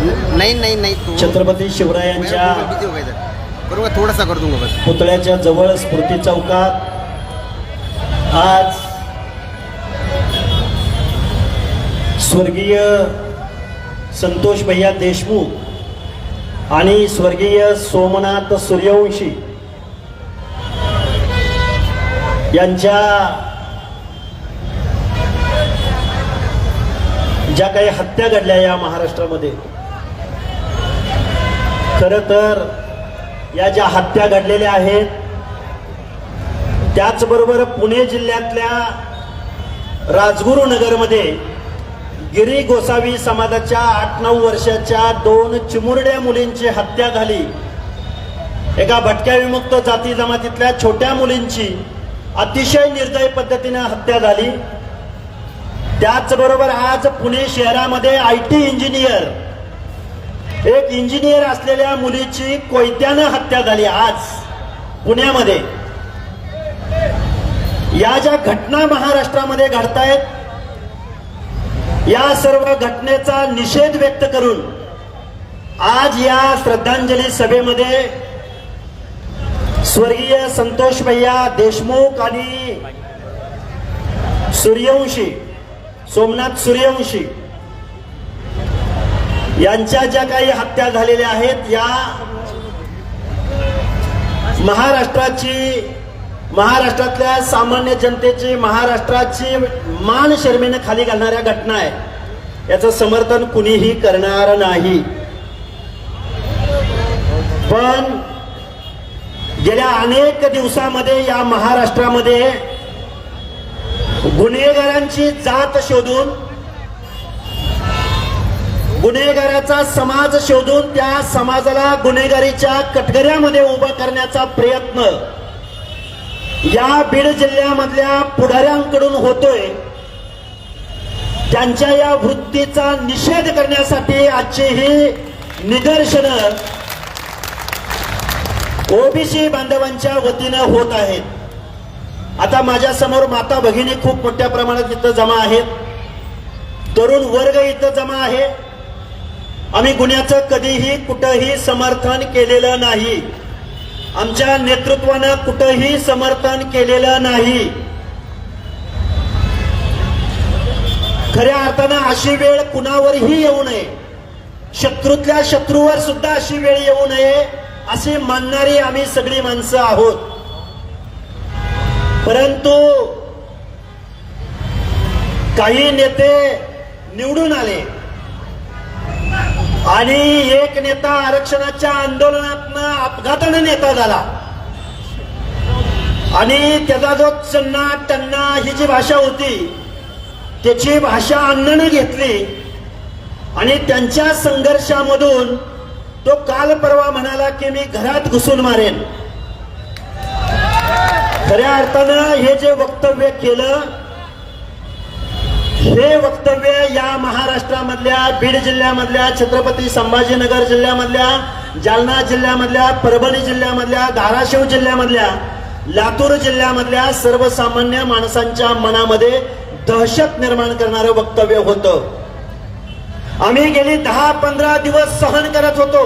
नहीं नहीं नहीं तो छत्रपती शिवरायांच्या बरोबर थोड़ा सा कर दूंगा बस पुतळ्याच्या जवळ स्फूर्ती चौकात आज स्वर्गीय संतोष भैया देशमुख आणि स्वर्गीय सोमनाथ सूर्यवंशी यांच्या ज्या काही हत्या घडल्या या महाराष्ट्रामध्ये खरं तर या ज्या हत्या घडलेल्या आहेत त्याचबरोबर पुणे जिल्ह्यातल्या राजगुरुनगरमध्ये गिरी गोसावी समाजाच्या आठ नऊ वर्षाच्या दोन चिमुरड्या मुलींची हत्या झाली. एका भटक्या विमुक्त जाती जमातीतल्या छोट्या मुलींची अतिशय निर्दय पद्धतीने हत्या झाली. त्याचबरोबर आज पुणे शहरामध्ये आय टी इंजिनियर एक इंजिनियर असलेल्या मुलीची कोयत्यानं हत्या झाली आज पुण्यामध्ये. या ज्या घटना महाराष्ट्रामध्ये घडतायत या सर्व घटनेचा निषेध व्यक्त करून आज या श्रद्धांजली सभेमध्ये स्वर्गीय संतोष भैया देशमुख आणि सूर्यवंशी सोमनाथ सूर्यवंशी यांच्या ज्या काही हत्या झालेल्या आहेत या महाराष्ट्राची महाराष्ट्रातल्या सामान्य जनतेची महाराष्ट्राची मान शर्मेनं खाली घालणाऱ्या घटना आहे. याचं समर्थन कुणीही करणार नाही. पण गेल्या अनेक दिवसामध्ये या महाराष्ट्रामध्ये गुन्हेगारांची जात शोधून गुन्हेगाराचा समाज शोधून त्या समाजाला गुन्हेगारीच्या कटघऱ्यामध्ये उभा करण्याचा प्रयत्न या बीड जिल्ह्यामधल्या पुढाऱ्यांकडून होतोय. त्यांच्या या वृत्तीचा निषेध करण्यासाठी आजची ही निदर्शनं ओबीसी बांधवांच्या वतीनं होत आहेत. आता माझ्यासमोर माता भगिनी खूप मोठ्या प्रमाणात इथं जमा आहेत. तरुण वर्ग इथं जमा आहे. आम्ही गुन्ह्याचं कधीही कुठंही समर्थन केलेलं नाही. आमच्या नेतृत्वानं कुठंही समर्थन केलेलं नाही. खऱ्या अर्थानं अशी वेळ कुणावरही येऊ नये. शत्रूतल्या शत्रूवर सुद्धा अशी वेळ येऊ नये अशी मानणारी आम्ही सगळी माणसं आहोत. परंतु काही नेते निवडून आले. आणि एक नेता आरक्षणाच्या आंदोलनात अपघातानं नेता झाला. आणि त्याचा जो चन्ना टन्ना ही जी भाषा होती त्याची भाषा अण्णानं घेतली. आणि त्यांच्या संघर्षामधून तो काल परवा म्हणाला की मी घरात घुसून मारेन. खऱ्या अर्थानं हे जे वक्तव्य केलं हे वक्तव्य या महाराष्ट्रामधल्या बीड जिल्ह्यामधल्या छत्रपती संभाजीनगर जिल्ह्यामधल्या जालना जिल्ह्यामधल्या परभणी जिल्ह्यामधल्या धाराशिव जिल्ह्यामधल्या लातूर जिल्ह्यामधल्या सर्वसामान्य माणसांच्या मनामध्ये दहशत निर्माण करणारं वक्तव्य होतं. आम्ही गेली दहा पंधरा दिवस सहन करत होतो.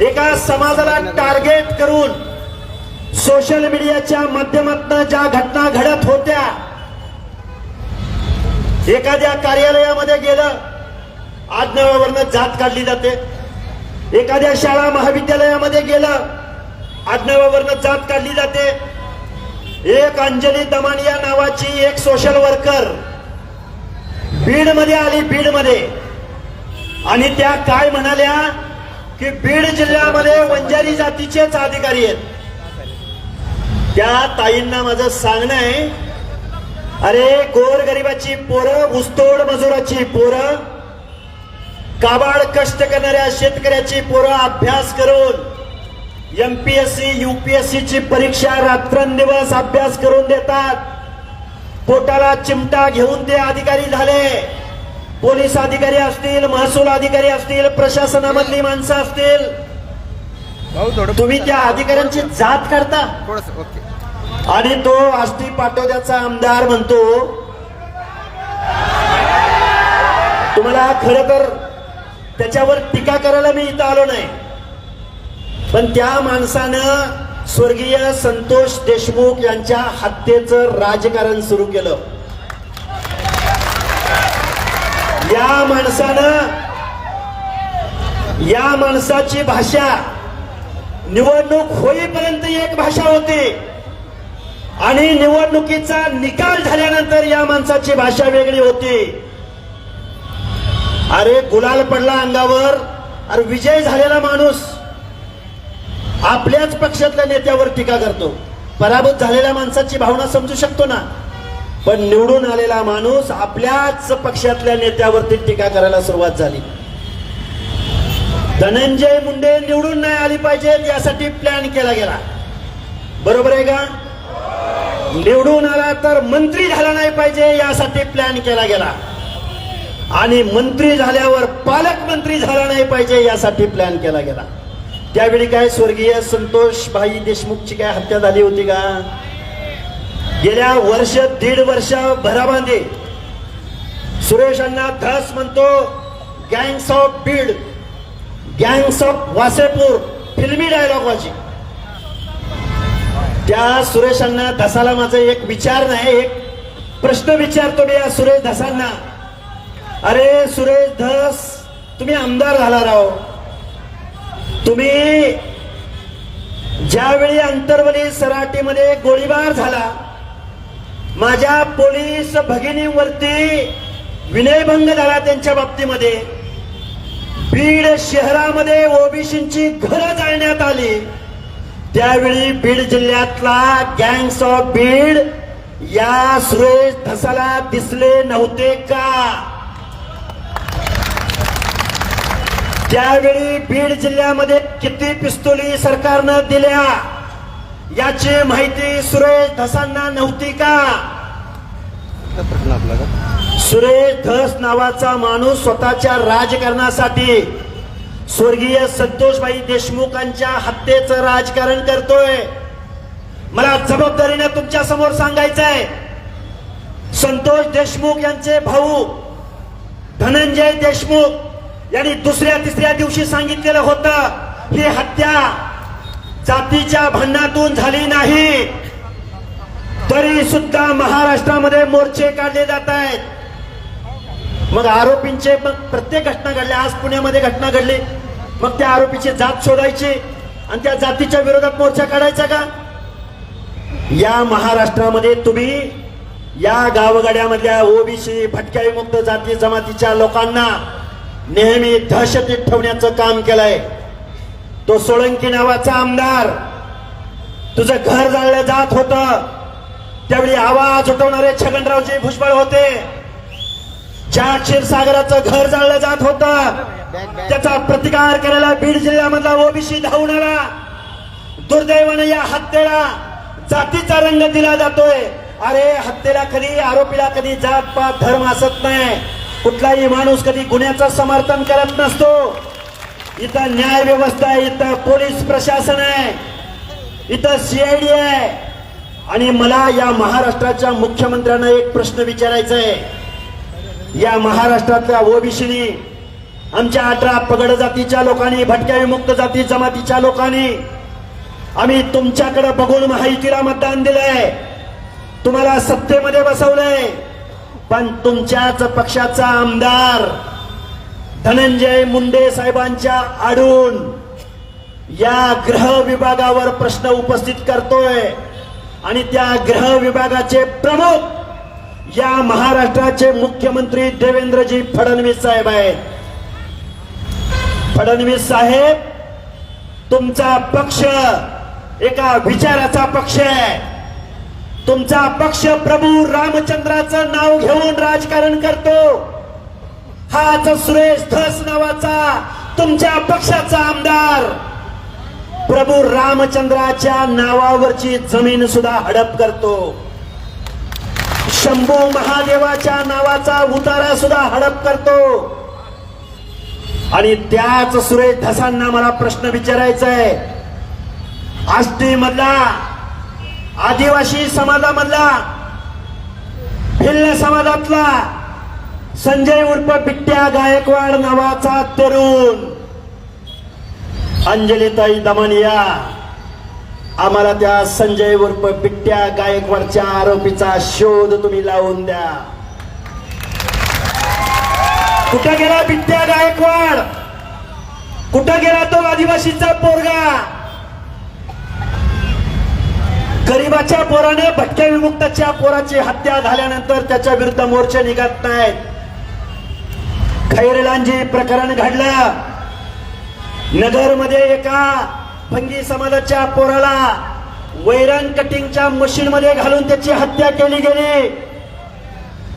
एका समाजाला टार्गेट करून सोशल मीडियाच्या माध्यमातून ज्या घटना घडत होत्या एखाद्या कार्यालयामध्ये गेलं आडनावावरनं जात काढली जाते. एखाद्या शाळा महाविद्यालयामध्ये गेलं आडनावावरनं जात काढली जाते. एक अंजली दमानिया नावाची एक सोशल वर्कर बीडमध्ये आली बीडमध्ये आणि त्या काय म्हणाल्या की बीड जिल्ह्यामध्ये वंजारी जातीचेच अधिकारी आहेत. त्या ताईंना माझं सांगणं आहे अरे गोर गरिबाची पोरं ऊसतोड मजुराची पोरं काबाड कष्ट करणाऱ्या शेतकऱ्याची पोरं अभ्यास करून एमपीएससी युपीएससी ची परीक्षा रात्रंदिवस अभ्यास करून देतात. पोटाला चिमटा घेऊन ते अधिकारी झाले. पोलीस अधिकारी असतील महसूल अधिकारी असतील प्रशासनामधली माणसं असतील. तुम्ही त्या अधिकाऱ्यांची जात करता आणि तो आष्टी पाटोद्याचा आमदार म्हणतो. तुम्हाला खरं तर त्याच्यावर टीका करायला मी इथं आलो नाही. पण त्या माणसानं स्वर्गीय संतोष देशमुख यांच्या हत्येचं राजकारण सुरू केलं. या माणसानं या माणसाची भाषा निवडणूक होईपर्यंत एक भाषा होती. आणि निवडणुकीचा निकाल झाल्यानंतर या माणसाची भाषा वेगळी होती. अरे गुलाल पडला अंगावर. अरे विजय झालेला माणूस. आपल्याच पक्षातल्या नेत्यावर टीका करतो. पराभूत झालेल्या माणसाची भावना समजू शकतो ना? पण निवडून आलेला माणूस आपल्याच पक्षातल्या नेत्यावरती टीका करायला सुरुवात झाली. धनंजय मुंडे निवडून नाही आली पाहिजेत यासाठी प्लॅन केला गेला. बरोबर आहे का? निवडून आला तर मंत्री झाला नाही पाहिजे यासाठी प्लॅन केला गेला. आणि मंत्री झाल्यावर पालकमंत्री झाला नाही पाहिजे यासाठी प्लॅन केला गेला. त्यावेळी काय स्वर्गीय संतोष भाई देशमुखची काय हत्या झाली होती का? गेल्या वर्ष दीड वर्ष भराबांधे सुरेशांना धस म्हणतो gangs of Beed gangs of Wasseypur filmy dialogue त्या सुरेशांना धसाला माझा एक विचार नाही एक प्रश्न विचारतो मी या सुरेश धसांना अरे सुरेश धस तुम्ही आमदार झाला राव. तुम्ही ज्यावेळी अंतर्वली सराटीमध्ये गोळीबार झाला माझ्या पोलीस भगिनीवरती विनयभंग झाला त्यांच्या बाबतीमध्ये. बीड शहरामध्ये ओबीसींची घरं जाळण्यात आली. त्यावेळी बीड जिल्ह्यातला गँग्स ऑफ बीड या सुरेश धसाला दिसले नव्हते का? त्यावेळी बीड जिल्ह्यामध्ये किती पिस्तुली सरकारनं दिल्या? याची माहिती सुरेश धसांना नव्हती का प्रश्न आपला का? सुरेश धस नावाचा माणूस स्वतःच्या राजकारणासाठी स्वर्गीय संतोषबाई देशमुखांच्या हत्येचं राजकारण करतोय. मला जबाबदारीने तुमच्यासमोर सांगायचंय. संतोष देशमुख यांचे भाऊ धनंजय देशमुख यांनी दुसऱ्या तिसऱ्या दिवशी सांगितलेलं होतं ही हत्या जातीच्या भांडणातून झाली नाही. तरी सुद्धा महाराष्ट्रामध्ये मोर्चे काढले जात आहेत. मग आरोपींचे मग प्रत्येक घटना घडल्या. आज पुण्यामध्ये घटना घडली. मग त्या आरोपीची जात शोधायची आणि त्या जातीच्या विरोधात मोर्चा काढायचा का? या महाराष्ट्रामध्ये तुम्ही या गावगाड्यामधल्या ओबीसी भटक्या विमुक्त जाती जमातीच्या लोकांना नेहमी दहशतीत ठेवण्याचं काम केलंय. तो सोळंकी नावाचा आमदार तुझं घर जाळलं जात होत. त्यावेळी आवाज उठवणारे छगनरावजी भुजबळ होते. ज्या क्षीरसागराचं घर जाळलं जात होत त्याचा प्रतिकार करायला बीड जिल्ह्यामधला ओबीसी धावून आला दुर्दैवाने या हत्येला जातीचा रंग दिला जातोय. अरे हत्येला कधी आरोपीला कधी जात पात धर्म असत नाही. कुठलाही माणूस कधी गुन्ह्याचं समर्थन करत नसतो. इथं न्याय व्यवस्था आहे इथं पोलीस प्रशासन आहे इथं सीआयडी आहे. आणि मला या महाराष्ट्राच्या मुख्यमंत्र्यांना एक प्रश्न विचारायचा आहे. या महाराष्ट्रातल्या ओबीसीनी आमच्या अठरा पगड जातीच्या लोकांनी भटक्या विमुक्त जाती जमातीच्या लोकांनी आम्ही तुमच्याकडे बघून महायुतीला मतदान दिलंय. तुम्हाला सत्तेमध्ये बसवलंय. पण तुमच्याच पक्षाचा आमदार धनंजय मुंडे साहेबांच्या आडून या ग्रह विभागावर प्रश्न उपस्थित करतोय. आणि त्या ग्रह विभागाचे प्रमुख या महाराष्ट्राचे मुख्यमंत्री देवेंद्रजी फडणवीस साहेब आहेत. फडणवीस साहेब तुमचा पक्ष एका विचाराचा पक्ष आहे. तुमचा पक्ष प्रभू रामचंद्राचं नाव घेऊन राजकारण करतो. हाच सुरेश धस नावाचा तुमच्या पक्षाचा आमदार. प्रभू रामचंद्राच्या नावावरची जमीन सुद्धा हडप करतो. शंभू महादेवाच्या नावाचा उतारा सुद्धा हडप करतो. आणि त्याच सुरेश ढसांना मला प्रश्न विचारायचा आहे आष्टी मधला आदिवासी समाजामधला भिल्ल समाजातला संजय उर्फ बिट्ट्या गायकवाड नावाचा तरुण. अंजलीताई दमनिया. आम्हाला त्या संजय उर्फ बिट्ट्या गायकवाडच्या आरोपीचा शोध तुम्ही लावून द्या. कुठं गेला बिट्ट्या गायकवाड? कुठं गेला तो आदिवासीचा पोरगा? गरीबाच्या पोराने भटक्या विमुक्ताच्या पोराची हत्या झाल्यानंतर त्याच्या विरुद्ध मोर्चे निघत नाहीत. खैरलांजी प्रकरण घडलं. नगरमध्ये एका भंगी समाजाच्या पोराला वैरण कटिंगच्या मशीन मध्ये घालून त्याची हत्या केली गेली.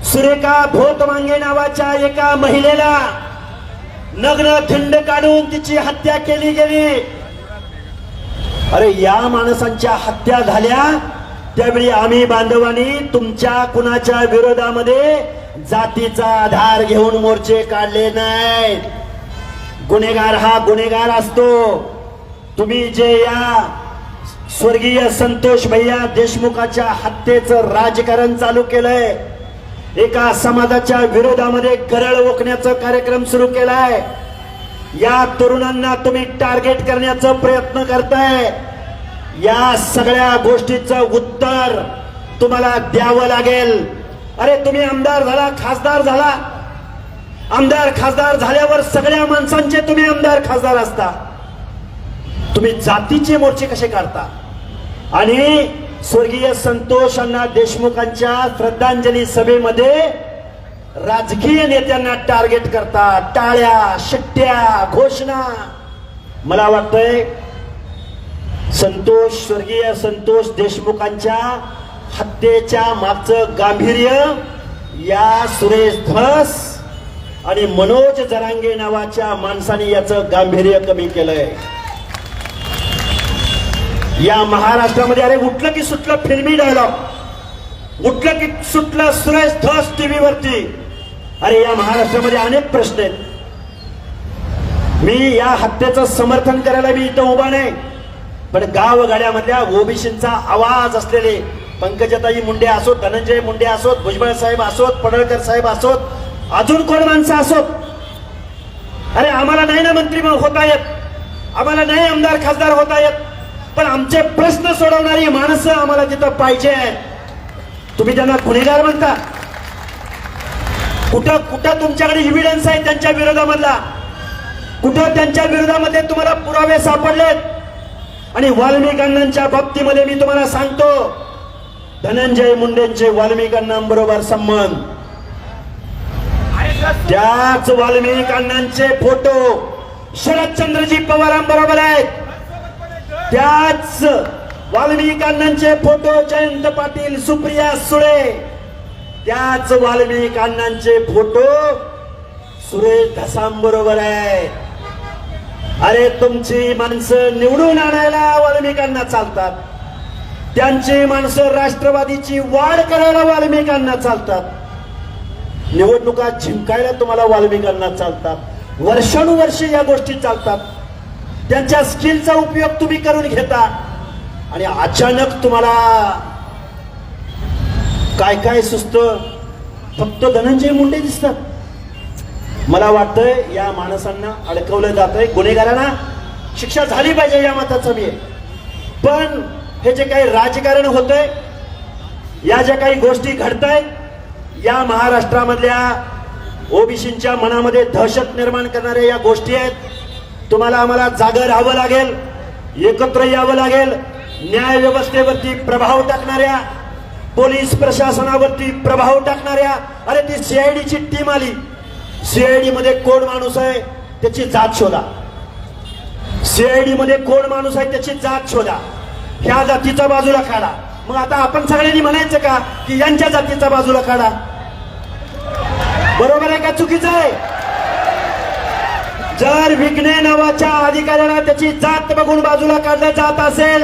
सुरेखा भोत मांगे नावाच्या एका महिलेला नग्न थिंड काढून तिची हत्या केली गेली. अरे या माणसांच्या हत्या झाल्या त्यावेळी आम्ही बांधवांनी तुमच्या कुणाच्या विरोधामध्ये जातीचा आधार घेऊन मोर्चे काढले नाहीत. गुन्हेगार हा गुन्हेगार असतो. तुम्ही जे या स्वर्गीय संतोष भैया देशमुखाच्या हत्येचं राजकारण चालू केलंय एका समाजाच्या विरोधामध्ये गरळ ओकण्याचा कार्यक्रम सुरू केलाय. या तरुणांना तुम्ही टार्गेट करण्याचा प्रयत्न करताय. या सगळ्या गोष्टीचं उत्तर तुम्हाला द्यावं लागेल. अरे तुम्ही आमदार झाला खासदार झाला. आमदार खासदार झाल्यावर सगळ्या माणसांचे तुम्ही आमदार खासदार असता. तुम्ही जातीचे मोर्चे कसे काढता? आणि स्वर्गीय संतोष अण्णा देशमुखांच्या श्रद्धांजली सभेमध्ये राजकीय नेत्यांना टार्गेट करता टाळ्या शिट्ट्या घोषणा. मला वाटतंय संतोष स्वर्गीय संतोष देशमुखांच्या हत्येच्या मागचं गांभीर्य या सुरेश धस आणि मनोज जरांगे नावाच्या माणसाने याचं गांभीर्य कमी केलंय. या महाराष्ट्रामध्ये अरे उठलं की सुटलं फिल्मी डायलॉग उठलं की सुटलं सुरेश धस टीव्हीवरती. अरे या महाराष्ट्रामध्ये अनेक प्रश्न आहेत. मी या हत्येचं समर्थन करायला मी इथं उभा नाही. पण गावगाड्यामधल्या ओबीसींचा आवाज असलेले पंकजाताई मुंडे असोत धनंजय मुंडे असोत भुजबळ साहेब असोत पडळकर साहेब असोत अजून कोण माणसं असोत? अरे आम्हाला नाही ना मंत्री होता येत. आम्हाला नाही आमदार खासदार होता येत. पण आमचे प्रश्न सोडवणारी माणसं आम्हाला तिथं पाहिजे. तुम्ही त्यांना गुन्हेगार म्हणता. कुठं कुठं तुमच्याकडे इव्हिडन्स आहे त्यांच्या विरोधामधला? कुठं त्यांच्या विरोधामध्ये तुम्हाला पुरावे सापडलेत? आणि वाल्मिक अण्णांच्या बाबतीमध्ये मी तुम्हाला सांगतो धनंजय मुंडेंचे वाल्मिक अण्णांबरोबर संबंध. त्याच वाल्मिक अण्णांचे फोटो शरदचंद्रजी पवारांबरोबर आहेत. त्याच वाल्मिक फोटो जयंत पाटील सुप्रिया सुळे. त्याच वाल्मिक फोटो सुरेश धसांबरोबर आहे. अरे तुमची माणसं निवडून आणायला वाल्मिकांना चालतात. त्यांची माणसं राष्ट्रवादीची वाढ करायला वाल्मिकांना चालतात. निवडणुका जिंकायला तुम्हाला वाल्मिकांना चालतात. वर्षानुवर्षे या गोष्टी चालतात. त्यांच्या स्किलचा उपयोग तुम्ही करून घेता. आणि अचानक तुम्हाला काय काय सुस्त फक्त धनंजय मुंडे दिसतात. मला वाटतंय या माणसांना अडकवलं जात आहे गुन्हेगारांना शिक्षा झाली पाहिजे या मताचं मी. पण हे जे काही राजकारण होतंय या ज्या काही गोष्टी घडतायत या महाराष्ट्रामधल्या ओबीसींच्या मनामध्ये दहशत निर्माण करणाऱ्या या गोष्टी आहेत. तुम्हाला आम्हाला जागर राहावं लागेल एकत्र यावं लागेल. न्याय व्यवस्थेवरती प्रभाव टाकणाऱ्या पोलीस प्रशासनावरती प्रभाव टाकणाऱ्या अरे ती सीआयडीची टीम आली. सीआयडी मध्ये कोण माणूस आहे त्याची जात शोधा. सीआयडी मध्ये कोण माणूस आहे त्याची जात शोधा. ह्या जातीचा बाजूला काढा. मग आता आपण सगळ्यांनी म्हणायचं का की यांच्या जातीचा बाजूला काढा. बरोबर आहे का चुकीचं आहे? जर विघ्ने नावाच्या अधिकाऱ्याला त्याची जात बघून बाजूला काढलं जात असेल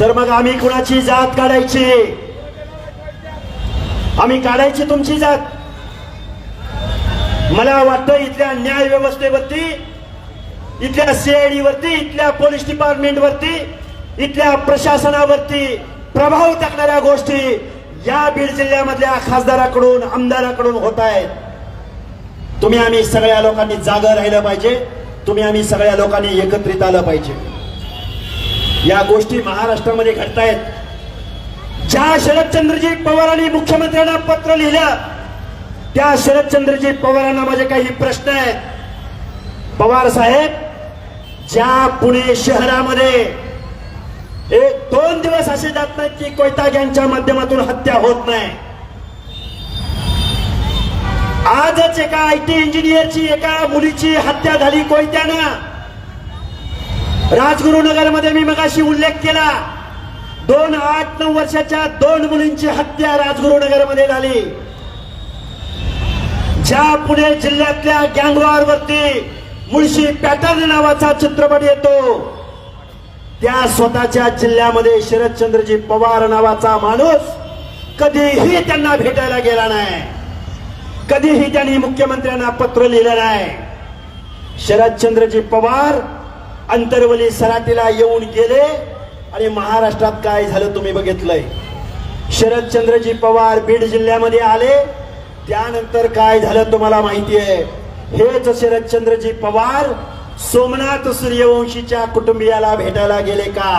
तर मग आम्ही कुणाची जात काढायची? आम्ही काढायची तुमची जात. मला वाटतं इथल्या न्याय व्यवस्थेवरती इथल्या सीआयडी वरती इथल्या पोलीस डिपार्टमेंट वरती इथल्या प्रशासनावरती प्रभाव टाकणाऱ्या गोष्टी या बीड जिल्ह्यामधल्या खासदाराकडून आमदाराकडून होत आहेत. तुम्ही आम्ही सगळ्या लोकांनी जागं राहिलं पाहिजे. तुम्ही आम्ही सगळ्या लोकांनी एकत्रित आलं पाहिजे. या गोष्टी महाराष्ट्रामध्ये घडतायत. ज्या शरदचंद्रजी पवारांनी मुख्यमंत्र्यांना पत्र लिहिलं त्या शरदचंद्रजी पवारांना माझे काही प्रश्न आहेत. पवार साहेब ज्या पुणे शहरामध्ये एक दोन दिवस असे जात नाहीत की कोयता गँगच्या माध्यमातून हत्या होत नाही. आजच एका आय टी इंजिनियरची एका मुलीची हत्या झाली कोयत्यानं. राजगुरुनगरमध्ये मी मगाशी उल्लेख केला. दोन आठ नऊ वर्षाच्या दोन मुलींची हत्या राजगुरुनगरमध्ये झाली. ज्या पुणे जिल्ह्यातल्या गँगवार वरती मुळशी पॅटर्न नावाचा चित्रपट येतो त्या स्वतःच्या जिल्ह्यामध्ये शरदचंद्रजी पवार नावाचा माणूस कधीही त्यांना भेटायला गेला नाही. कधीही त्यांनी मुख्यमंत्र्यांना पत्र लिहिलं नाही. शरदचंद्रजी पवार अंतरवली सराटीला येऊन गेले आणि महाराष्ट्रात काय झालं तुम्ही बघितलंय. शरदचंद्रजी पवार बीड जिल्ह्यामध्ये आले त्यानंतर काय झालं तुम्हाला माहिती आहे हेच शरदचंद्रजी पवार सोमनाथ सूर्यवंशीच्या कुटुंबियाला भेटायला गेले का?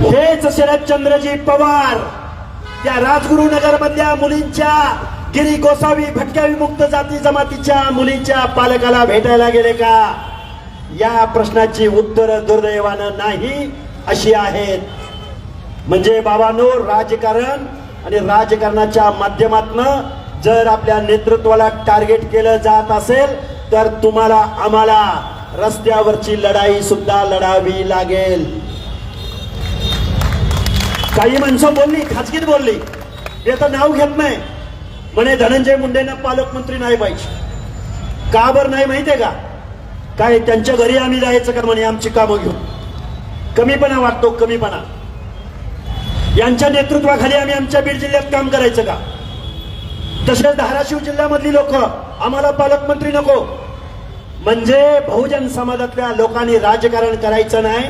हेच शरदचंद्रजी पवार त्या राजगुरुनगर मधल्या मुलींच्या गिरी गोसावी भटक्या विमुक्त जाती जमातीच्या मुलींच्या पालकाला भेटायला गेले का? या प्रश्नाची उत्तर दुर्दैवानं नाही अशी आहेत. म्हणजे बाबांनो राजकारण आणि राजकारणाच्या माध्यमातनं जर आपल्या नेतृत्वाला टार्गेट केलं जात असेल तर तुम्हाला आम्हाला रस्त्यावरची लढाई सुद्धा लढावी लागेल. काही माणसं बोलली खाजगीत बोलली. मी आता नाव घेत नाही. म्हणे धनंजय मुंडेंना पालकमंत्री नाही पाहिजे. का बरं नाही माहितीये का? काय त्यांच्या घरी आम्ही जायचं का म्हणे आमची कामं घेऊन? कमीपणा वाटतो कमीपणा. यांच्या नेतृत्वाखाली आम्ही आमच्या बीड जिल्ह्यात काम करायचं का? तसेच धाराशिव जिल्ह्यामधली लोक आम्हाला पालकमंत्री नको. म्हणजे बहुजन समाजातल्या लोकांनी राजकारण करायचं नाही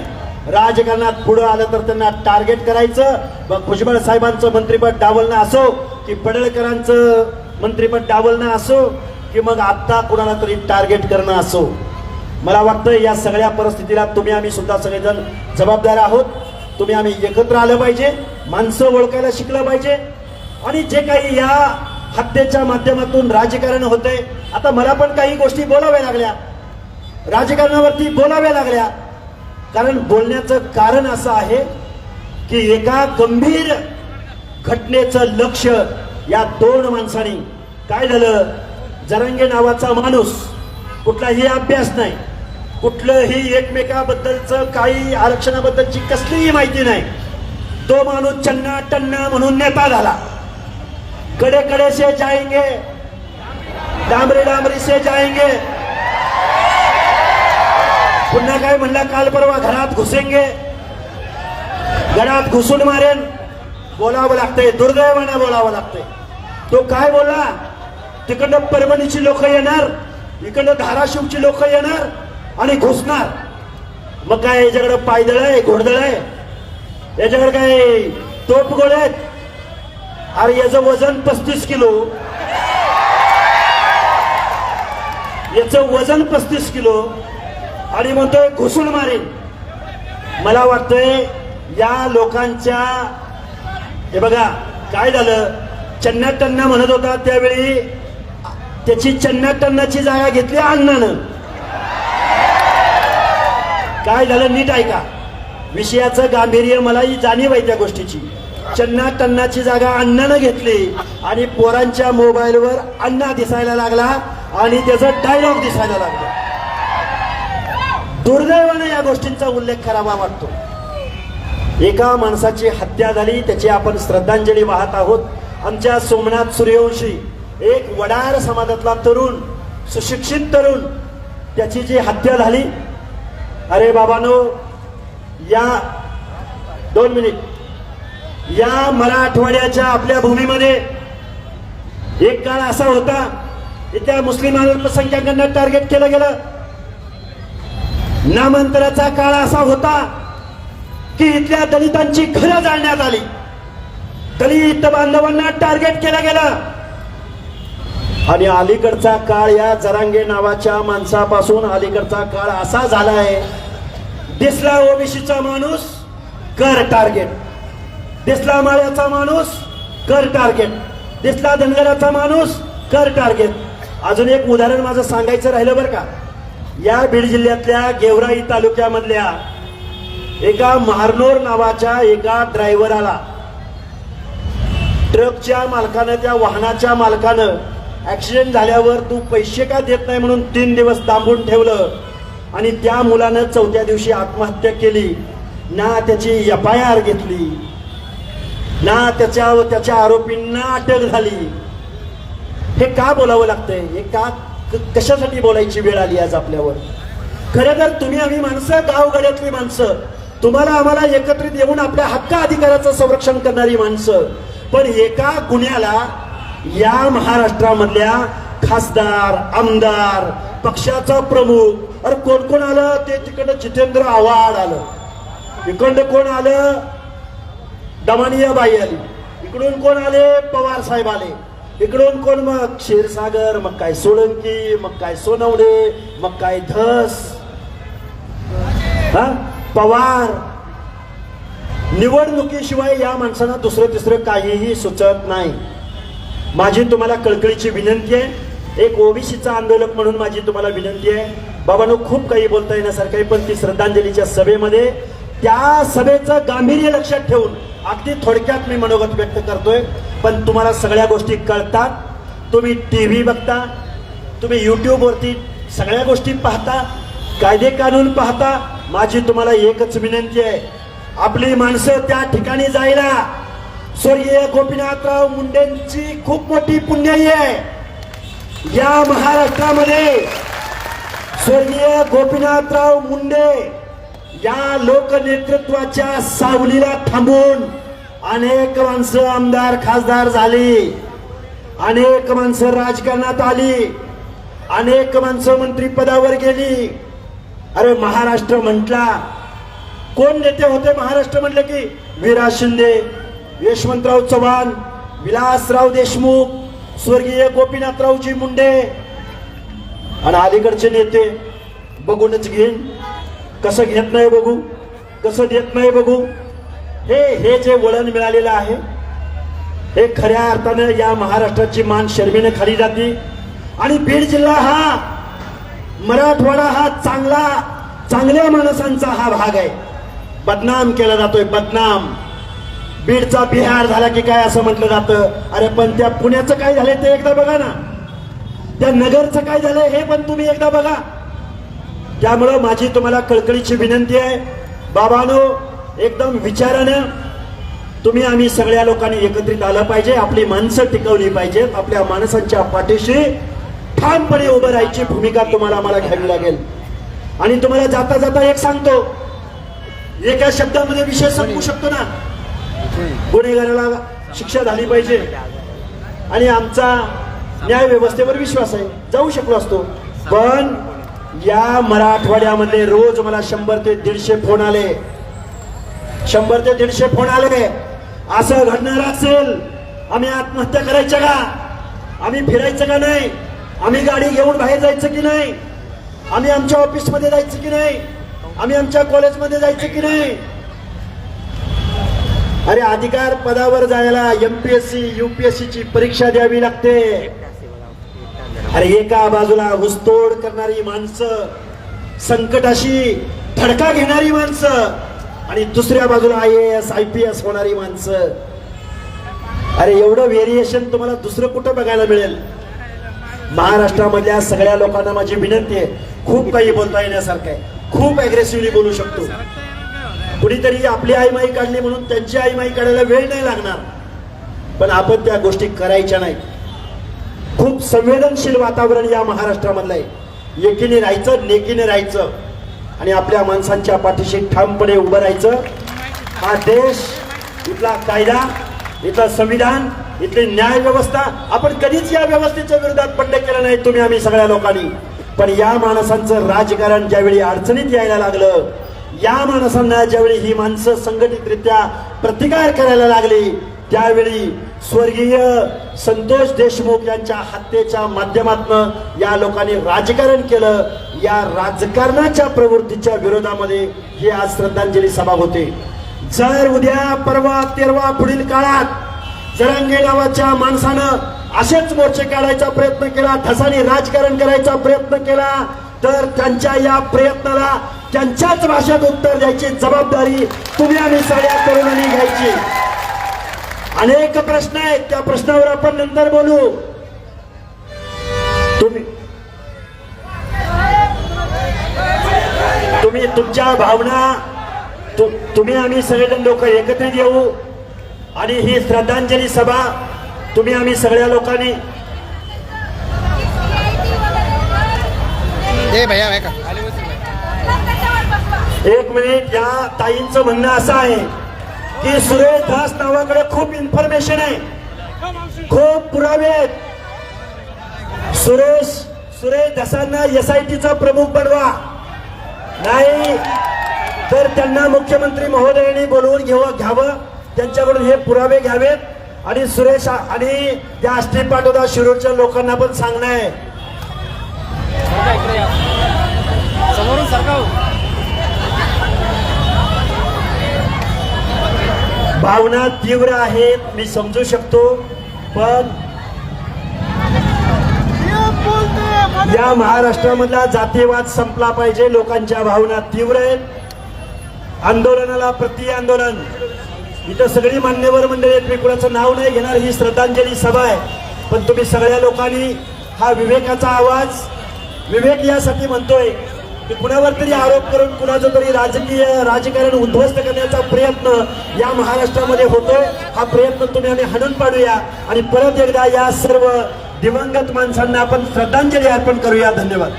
राजकारणात पुढं आलं तर त्यांना टार्गेट करायचं. मग भुजबळ साहेबांचं मंत्रिपद डावलणं असो की पडळकरांचं मंत्रिपद डावलणं असो की मग आत्ता कुणाला तरी टार्गेट करणं असो. मला वाटतं या सगळ्या परिस्थितीला तुम्ही आम्ही सुद्धा सगळेजण जबाबदार आहोत. तुम्ही आम्ही एकत्र आलं पाहिजे माणसं ओळखायला शिकलं पाहिजे. आणि जे काही या हत्येच्या माध्यमातून राजकारण होतंय आता मला पण काही गोष्टी बोलाव्या लागल्या. राजकारणावरती बोलाव्या लागल्या. कारण बोलण्याचं कारण असं आहे की एका गंभीर घटनेचं लक्ष या दोन माणसांनी. काय झालं? जरंगे नावाचा माणूस कुठलाही अभ्यास नाही. कुठलंही एकमेकाबद्दलचं काही आरक्षणाबद्दलची कसलीही माहिती नाही. तो माणूस चन्ना टन्ना म्हणून नेता झाला कडे कडे से जाएंगे. डांबरे डांबरी से जाएंगे. पुन्हा काय म्हणला काल परवा घरात घुसेंगे. घरात घुसून मारेन. बोलावं लागतंय दुर्दैवाने बोलावं लागतंय. तो काय बोलला? तिकडनं परभणीची लोक येणार इकडनं धाराशिवची लोक येणार आणि घुसणार. मग काय याच्याकडे पायदळ आहे घोडदळ आहे? याच्याकडे काय तोप गोळे आहेत? अरे याचं वजन पस्तीस किलो. याचं वजन पस्तीस किलो. आणि म्हणतोय घुसून मारेन. मला वाटतंय या लोकांच्या हे बघा काय झालं? चन्नाटन्ना म्हणत होता त्यावेळी त्याची चन्नाटन्नाची जागा घेतली अण्णानं काय झालं नीट ऐका. विषयाचं गांभीर्य मलाही जाणीव आहे त्या गोष्टीची. चन्ना टन्नाची जागा अण्णानं घेतली आणि पोरांच्या मोबाईलवर अण्णा दिसायला लागला आणि त्याचा डायलॉग दिसायला लागला. दुर्दैवाने या गोष्टींचा उल्लेख करावा वाटतो. एका माणसाची हत्या झाली त्याची आपण श्रद्धांजली वाहत आहोत. आमच्या सोमनाथ सूर्यवंशी एक वडार समाजातला तरुण सुशिक्षित तरुण त्याची जी हत्या झाली अरे बाबानो या दोन मिनिट. या मराठवाड्याच्या आपल्या भूमीमध्ये एक काळ असा होता इथल्या मुस्लिम अल्पसंख्याकांना टार्गेट केलं गेलं. नामांतराचा काळ असा होता की इथल्या दलितांची घरं जाळण्यात आली. दलित बांधवांना टार्गेट केलं गेलं. आणि अलीकडचा काळ या जरांगे नावाच्या माणसापासून अलीकडचा काळ असा झालाय दिसला ओबीसीचा माणूस कर टार्गेट. दिसला माळ्याचा माणूस कर टार्गेट. दिसला धनगराचा माणूस कर टार्गेट. अजून एक उदाहरण माझं सांगायचं राहिलं बरं का? या बीड जिल्ह्यातल्या गेवराई तालुक्यामधल्या एका महारनोर नावाच्या एका ड्रायव्हराला ट्रकच्या मालकानं त्या वाहनाच्या मालकानं ऍक्सिडेंट झाल्यावर तू पैसे का देत नाही म्हणून तीन दिवस थांबून ठेवलं आणि त्या मुलानं चौथ्या दिवशी आत्महत्या केली. ना त्याची एफ आय आर घेतली. ना त्याच्या त्याच्या आरोपींना अटक झाली. हे का बोलावं लागतंय? हे का कशासाठी बोलायची वेळ आली आज आपल्यावर? खरं तर तुम्ही आम्ही माणसं गावगड्यातली माणसं. तुम्हाला आम्हाला एकत्रित येऊन आपल्या हक्क अधिकाराचं संरक्षण करणारी माणसं. पण एका गुन्ह्याला या महाराष्ट्रामधल्या खासदार आमदार पक्षाचा प्रमुख अरे कोण कोण आलं? ते तिकडं जितेंद्र आव्हाड आलं. इकडं कोण आलं? दमानिया बाई आली. इकडून कोण आले? पवार साहेब आले. इकडून कोण मग? क्षीरसागर मग काय सोळंकी मग काय सोनवडे मग काय धस हा? पवार. निवडणुकीशिवाय या माणसांना दुसरं तिसरं काहीही सुचत नाही. माझी तुम्हाला कळकळीची विनंती आहे. एक ओबीसीचा आंदोलक म्हणून माझी तुम्हाला विनंती आहे. बाबांनो खूप काही बोलता येण्यासारखं आहे पण ती श्रद्धांजलीच्या सभेमध्ये त्या सभेचं गांभीर्य लक्षात ठेवून अगदी थोडक्यात मी मनोगत व्यक्त करतोय पण तुम्हाला सगळ्या गोष्टी कळतात. तुम्ही टी व्ही बघता तुम्ही युट्यूबवरती सगळ्या गोष्टी पाहता कायदे कानून पाहता. माझी तुम्हाला एकच विनंती आहे आपली माणसं त्या ठिकाणी जायला. स्वर्गीय गोपीनाथराव मुंडेंची खूप मोठी पुण्याई आहे. या महाराष्ट्रामध्ये स्वर्गीय गोपीनाथराव मुंडे या लोकनेतृत्वाच्या सावलीला थांबून अनेक माणसं आमदार खासदार झाली. अनेक माणसं राजकारणात आली. अनेक माणसं मंत्रिपदावर गेली. अरे महाराष्ट्र म्हटला. कोण नेते होते महाराष्ट्र म्हटलं की? विरा शिंदे यशवंतराव चव्हाण विलासराव देशमुख स्वर्गीय गोपीनाथरावजी मुंडे. आणि अलीकडचे नेते बघूनच घेईन. कसं घेत नाही बघू? कसं देत नाही बघू? हे हे जे वळण मिळालेलं आहे हे खऱ्या अर्थानं या महाराष्ट्राची मान शर्मेने खाली जाते. आणि बीड जिल्हा हा मराठवाडा हा चांगला चांगल्या माणसांचा हा भाग आहे. बदनाम केला जातोय बदनाम. बीडचा बिहार झाला की काय असं म्हटलं जातं? अरे पण त्या पुण्याचं काय झालंय ते एकदा बघा ना. त्या नगरचं काय झालंय हे पण तुम्ही एकदा बघा. त्यामुळं माझी तुम्हाला कळकळीची विनंती आहे. बाबानो एकदम विचारानं तुम्ही आम्ही सगळ्या लोकांनी एकत्रित आलं पाहिजे आपली माणसं टिकवली पाहिजेत आपल्या माणसांच्या पाठीशी ठामपणे उभं राहायची भूमिका तुम्हाला आम्हाला घ्यावी लागेल. आणि तुम्हाला जाता जाता एक सांगतो एका शब्दामध्ये विषय संपू शकतो ना? गुन्हेगाराला शिक्षा झाली पाहिजे. आणि आमचा न्याय व्यवस्थेवर विश्वास आहे. जाऊ शकलो असतो. पण या मराठवाड्यामध्ये रोज मला शंभर ते दीडशे फोन आले. शंभर ते दीडशे फोन आले. असं घडणार असेल आम्ही आत्महत्या करायच्या का? आम्ही फिरायचं का नाही? आम्ही गाडी घेऊन बाहेर जायचं की नाही? आम्ही आमच्या ऑफिसमध्ये जायचं की नाही? आम्ही आमच्या कॉलेजमध्ये जायचं की नाही? अरे अधिकार पदावर जायला एमपीएससी युपीएससी ची परीक्षा द्यावी लागते. अरे एका बाजूला हुसतोड करणारी माणसं संकटाशी फडका घेणारी माणसं आणि दुसऱ्या बाजूला I S I P S होणारी माणसं. अरे एवढं व्हेरिएशन तुम्हाला दुसरं कुठं बघायला मिळेल? महाराष्ट्रामधल्या सगळ्या लोकांना माझी विनंती आहे खूप काही बोलता येण्यासारखं आहे. खूप अग्रेसिव्हली बोलू शकतो. कुणीतरी आपली आईमाई काढली म्हणून त्यांची आईमाई काढायला वेळ नाही लागणार. पण आपण त्या गोष्टी करायच्या नाही खूप संवेदनशील वातावरण या महाराष्ट्रामधलं आहे. एकीने राहायचं लेकीने राहायचं. आणि आपल्या माणसांच्या पाठीशी ठामपणे उभं राहायचं. हा देश इथला कायदा इथलं संविधान इथली न्याय व्यवस्था आपण कधीच या व्यवस्थेच्या विरोधात बंड केलं नाही तुम्ही आम्ही सगळ्या लोकांनी. पण या माणसांचं राजकारण ज्यावेळी अडचणीत यायला लागलं या माणसांना ज्यावेळी ही माणसं संघटितरित्या प्रतिकार करायला लागली त्यावेळी स्वर्गीय संतोष देशमुख यांच्या हत्येच्या माध्यमातून या लोकांनी राजकारण केलं. या राजकारणाच्या प्रवृत्तीच्या विरोधामध्ये ही आज श्रद्धांजली सभा होते. जर उद्या परवा तेरवा पुढील काळात जरांगे नावाच्या माणसानं असेच मोर्चे काढायचा प्रयत्न केला ठसाने राजकारण करायचा प्रयत्न केला तर त्यांच्या या प्रयत्नाला त्यांच्याच भाषेत उत्तर द्यायची जबाबदारी तुम्ही आणि सगळ्या तरुणांनी घ्यायची. अनेक प्रश्न आहेत. त्या प्रश्नावर आपण नंतर बोलू. तुम्ही तुम्ही तुमच्या भावना तु- तुम्ही आम्ही सगळेजण लोक एकत्रित येऊ. आणि ही श्रद्धांजली सभा तुम्ही आम्ही सगळ्या लोकांनी एक मिनिट या ताईंचं म्हणणं असं आहे. की सुरेश दास नावाकडे खूप इन्फॉर्मेशन आहे. खूप पुरावे आहेत. सुरेश सुरेश दासांना एस आय टीचा प्रमुख बनवा. नाही तर त्यांना मुख्यमंत्री महोदयांनी बोलवून घ्यावं घ्यावं. त्यांच्याकडून हे पुरावे घ्यावेत. आणि सुरेश आणि त्या आष्टी पाटोदा शिरूरच्या लोकांना पण सांगणं आहे. भावना तीव्र आहेत मी समजू शकतो पण या महाराष्ट्रामधला जातीयवाद संपला पाहिजे लोकांच्या भावना तीव्र आहेत. आंदोलनाला प्रति आंदोलन इथं सगळी मान्यवर मंडळी मी कुणाचं नाव नाही घेणार ही श्रद्धांजली सभा आहे. पण तुम्ही सगळ्या लोकांनी हा विवेकाचा आवाज विवेक यासाठी म्हणतोय की कुणावर तरी आरोप करून कुणाचं तरी राजकीय राजकारण उद्ध्वस्त करण्याचा प्रयत्न या महाराष्ट्रामध्ये होतोय हा प्रयत्न तुम्ही आम्ही हाणून पाडूया. आणि परत एकदा या सर्व दिवंगत माणसांना आपण श्रद्धांजली अर्पण करूया. धन्यवाद.